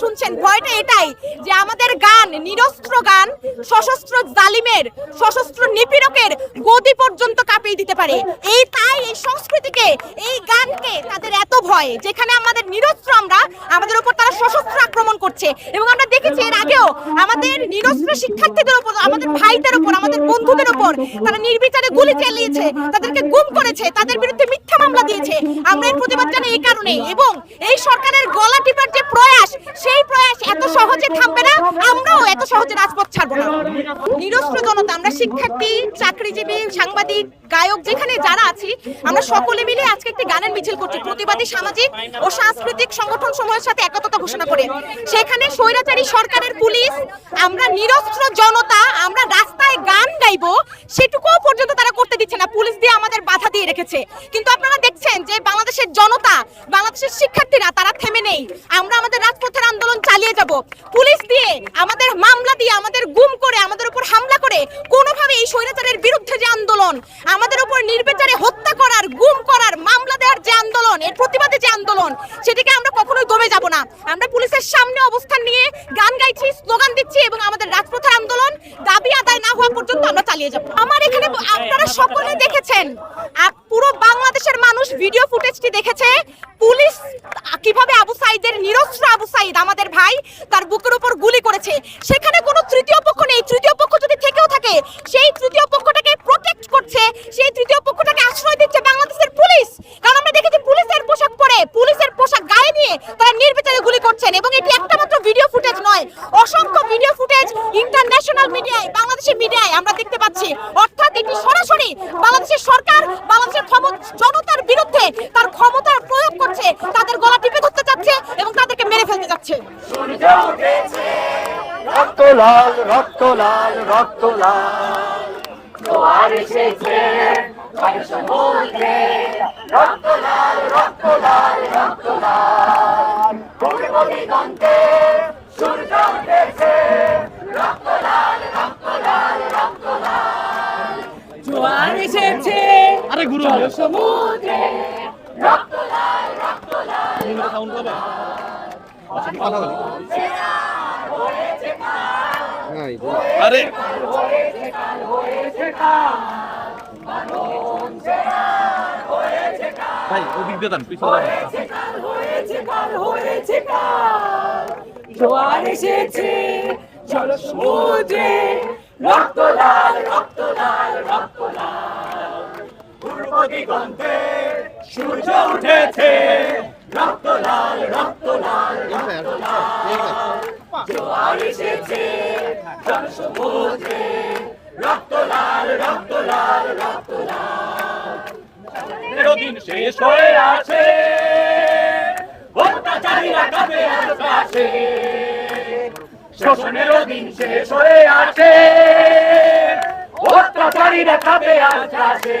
শুনছেন, ভয়টা এটাই যে আমাদের গান, নিরস্ত্র গান, সশস্ত্র জালিমের, সশস্ত্র নিপীড়কের গদি পর্যন্ত কাঁপিয়ে দিতে পারে। এই তাই এই সংস্কৃতিকে, এই গানকে তাদের এত ভয়, যেখানে আমাদের নিরস্ত্র আমরা, আমাদের উপর তারা সশস্ত্র আক্রমণ করছে। এবং আমরা দেখেছি এর আগেও আমাদের নিরস্ত্র শিক্ষার্থীদের উপর আমাদের ভাইদের উপর আমাদের বন্ধুদের উপর তারা নির্বিচারে গুলি চালিয়েছে, তাদেরকে গুম করেছে, তাদের বিরুদ্ধে মিথ্যা মামলা দিয়েছে। আমরা এর প্রতিবাদ জানাই এই কারণে। এবং এই সরকারের গলা টিপার যে প্রয়াস সেই প্রয়াস এত সহজে থামবে না, আমরাও এত সহজে রাজপথ ছাড়বো না। নিরস্ত্র জনতা, আমরা শিক্ষার্থী, চাকরিজীবী, সাংবাদিক, গায়ক, যেখানে যারা আছি, আমরা সকলে মিলে আজকে একটি গানের মিছিল করছি। প্রতিবাদী সামাজিক ও সাংস্কৃতিক সংগঠন সমূহের সাথে একতা ঘোষণা করে। সেখানে স্বৈরাচারী সরকারের পুলিশ, আমরা নিরস্ত্র জনতা, আমরা রাস্তায় গান গাইবো, সেটুকুও পর্যন্ত তারা করতে দিচ্ছে না। পুলিশ দিয়ে আমাদের বাধা দিয়ে রেখেছে। কিন্তু আপনারা দেখছেন যে বাংলাদেশের জনতা, বাংলাদেশের শিক্ষার্থীরা, তারা থেমে নেই। আমরা চালিয়ে যাব। পুলিশ দিয়ে আমাদের মামলা দিয়ে, আমাদের গুম করে, আমাদের উপর হামলা করে কোনোভাবে এই স্বৈরাচারের বিরুদ্ধে যে আন্দোলন, আমাদের উপর নির্বিচারে হত্যা করার, গুম করার, মামলা দেওয়ার যে আন্দোলন, এর প্রতিবাদে যে আন্দোলন, সেটিকে আমরা কখনোই দমে যাব না। আমরা পুলিশের সামনে অবস্থান নিয়ে গান গাইছি, স্লোগান দিচ্ছি এবং আমাদের রাজপথের আন্দোলন দাবি আদায় না হওয়া পর্যন্ত আমরা চালিয়ে যাব। আমার এখানে আপনারা সকলে দেখেছেন পুরো বাংলাদেশের মানুষ ভিডিও ফুটেজটি দেখেছে, পুলিশ নিরস্ত্র আবু সাইদ, আমাদের ভাই তার বুকের উপর গুলি করেছে। সেখানে কোনো তৃতীয় পক্ষ নেই। তৃতীয় পক্ষ যদি থেকেও থাকে, সেই তৃতীয় পক্ষটাকে প্রোটেক্ট করছে, সেই তৃতীয় পক্ষটাকে আশ্রয় দিচ্ছে বাংলাদেশের পুলিশ। কারণ আমরা দেখেছি পুলিশের পোশাক পরে, পুলিশের পোশাক গায়ে নিয়ে তারা নির্বিচারে গুলি করছেন। এবং এটি একটা মাত্র ভিডিও ফুটেজ নয়, অসংখ্য ভিডিও ফুটেজ ইন্টারন্যাশনাল মিডিয়ায় বাংলাদেশের মিডিয়ায় আমরা দেখতে পাচ্ছি। অর্থাৎ এটি সরাসরি বাংলাদেশের সরকার, বাংলাদেশের জনতার বিরুদ্ধে তার ক্ষমতার প্রয়োগ করছে, তাদের গলা লাল রক্ত লাল রক্ত লাল জোয়ার এসেছে সমুদ্রে রক্ত লাল রক্ত লাল রক্ত লাল পূর্ব দিগন্তে সূর্য উঠেছে রক্ত লাল রক্ত লাল রক্ত লাল জোয়ার এসেছে আরে গুরু সমুদ্রে রক্ত লাল রক্ত লাল আরে অভিজ্ঞতা জোয়ার এসেছে রক্ত লাল সূর্য উঠেছে রক্ত লাল রক্ত লাল রক্ত লাল জোয়ার এসেছে জল সমুদ্রে রক্ত লাল রক্ত লাল রক্ত লাল দিন শেষ হয়ে আছে অত্যাচারীরা কাঁপে আকাশে শোষণেরও দিন শেষ হয়ে আছে অত্যাচারীরা কাঁপে আকাশে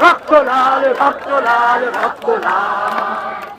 রক্ত লাল ভক্ত লাল ভক্ত লাল